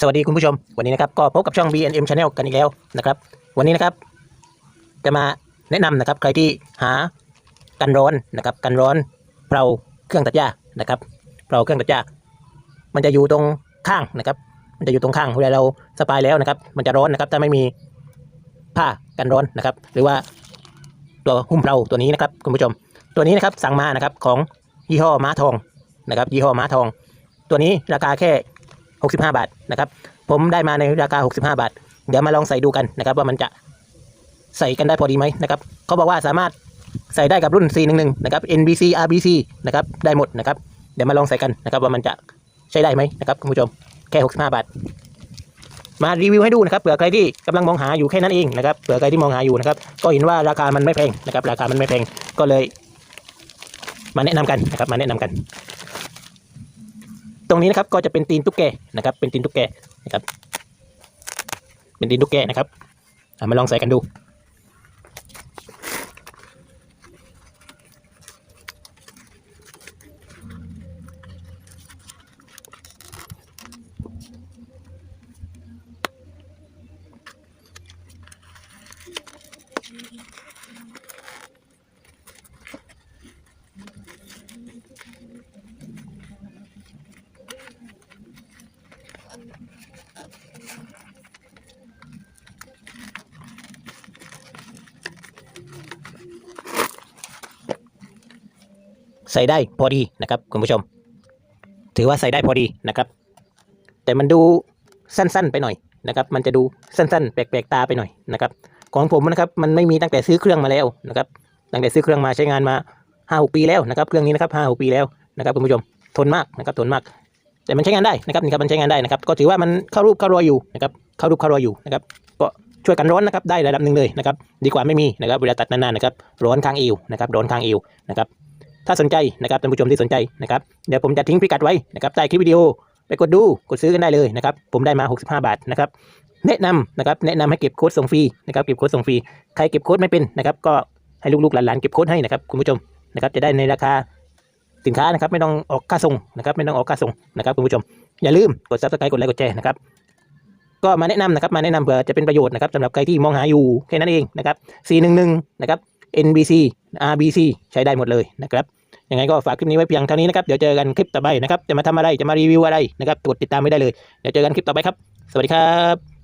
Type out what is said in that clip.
สวัสดีคุณผู้ชม วันนี้นะครับก็พบกับช่อง BNM Channel กันอีกแล้วนะครับ วันนี้นะครับ จะมาแนะนำนะครับ ใครที่หากันร้อนนะครับ กันร้อนเปล่าเครื่องตัดหญ้านะครับเปล่าเครื่องตัดหญ้ามันจะอยู่ตรงข้างนะครับ มันจะอยู่ตรงข้างเวลาเราสปายแล้วนะครับ มันจะร้อนนะครับถ้าไม่มีผ้ากันร้อนนะครับ หรือว่าตัวหุ้มเปล่าตัวนี้นะครับ คุณผู้ชม ตัวนี้นะครับสั่งมานะครับของยี่ห้อม้าทองนะครับ ยี่ห้อม้าทอง ตัวนี้ราคาแค่ 65 บาทนะครับผมได้มาในราคา 65 บาท เดี๋ยวมาลองใส่ดูกันนะครับ ว่ามันจะใส่กันได้พอดีไหมนะครับเขาบอกว่าสามารถใส่ได้กับรุ่น C11 นะครับ NBC RBC นะครับได้หมดนะครับ เดี๋ยวมาลองใส่กันนะครับ ว่ามันจะใช้ได้ไหมนะครับคุณผู้ชมแค่ 65 บาท มารีวิวให้ดูนะครับเผื่อใครที่กำลังมองหาอยู่แค่นั้นเองนะครับเผื่อใครที่มองหาอยู่นะครับ ก็เห็นว่าราคามันไม่แพงนะครับ ราคามันไม่แพงก็เลย มาแนะนำกันนะครับ มาแนะนำกัน ตรงนี้นะครับก็จะเป็นตีนตุ๊กแกนะครับ เป็นตีนตุ๊กแกนะครับ เป็นตีนตุ๊กแกนะครับมาลองใส่กันดู ส่ได้พอดีนะครับคุณผู้ชม ถือว่าใส่ได้พอดีนะครับ แต่มันดูสั้นๆไปหน่อยนะครับ มันจะดูสั้นๆ แปลกๆตาไปหน่อยนะครับ ของผมนะครับมันไม่มีตั้งแต่ซื้อเครื่องมาแล้วนะครับ ตั้งแต่ซื้อเครื่องมาใช้งานมาห้าหกปีแล้วนะครับ เครื่องนี้นะครับห้าหกปีแล้วนะครับคุณผู้ชมทนมากนะครับทนมาก แต่มันใช้งานได้นะครับนี่ครับมันใช้งานได้นะครับ ก็ถือว่ามันเข้ารูปเข้ารอยอยู่นะครับเข้ารูปเข้ารอยอยู่นะครับก็ช่วยกันร้อนนะครับได้ระดับหนึ่งเลยนะครับดีกว่าไม่มีนะครับเวลาตัดนานๆนะครับร้อนข้างเอวนะครับร้อนข้างเอวนะครับ ถ้าสนใจนะครับท่านผู้ชมที่สนใจนะครับเดี๋ยวผมจะทิ้งพิกัดไว้นะครับใต้คลิปวิดีโอไปกดดูกดซื้อกันได้เลยนะครับผมได้มา 65 บาทนะครับแนะนำนะครับแนะนำให้เก็บโค้ดส่งฟรีนะครับเก็บโค้ดส่งฟรีใครเก็บโค้ดไม่เป็นนะครับก็ให้ลูกๆหลานๆเก็บโค้ดให้นะครับคุณผู้ชมนะครับจะได้ในราคาสินค้านะครับไม่ต้องออกค่าส่งนะครับไม่ต้องออกค่าส่งนะครับคุณผู้ชม อย่าลืมกดซับสไครต์กดไลค์กดแชร์นะครับก็มาแนะนำนะครับมาแนะนำเผื่อจะเป็นประโยชน์นะครับสำหรับใครที่มองหาอยู่แค่นั้นเองนะครับ C11 นะครับ NBC RBC ใช้ได้หมดเลยนะครับ ยังไงก็ฝากคลิปนี้ไว้เพียงเท่านี้นะครับ เดี๋ยวเจอกันคลิปต่อไปนะครับ จะมาทำอะไร จะมารีวิวอะไรนะครับกดติดตามไม่ได้เลย เดี๋ยวเจอกันคลิปต่อไปครับ สวัสดีครับ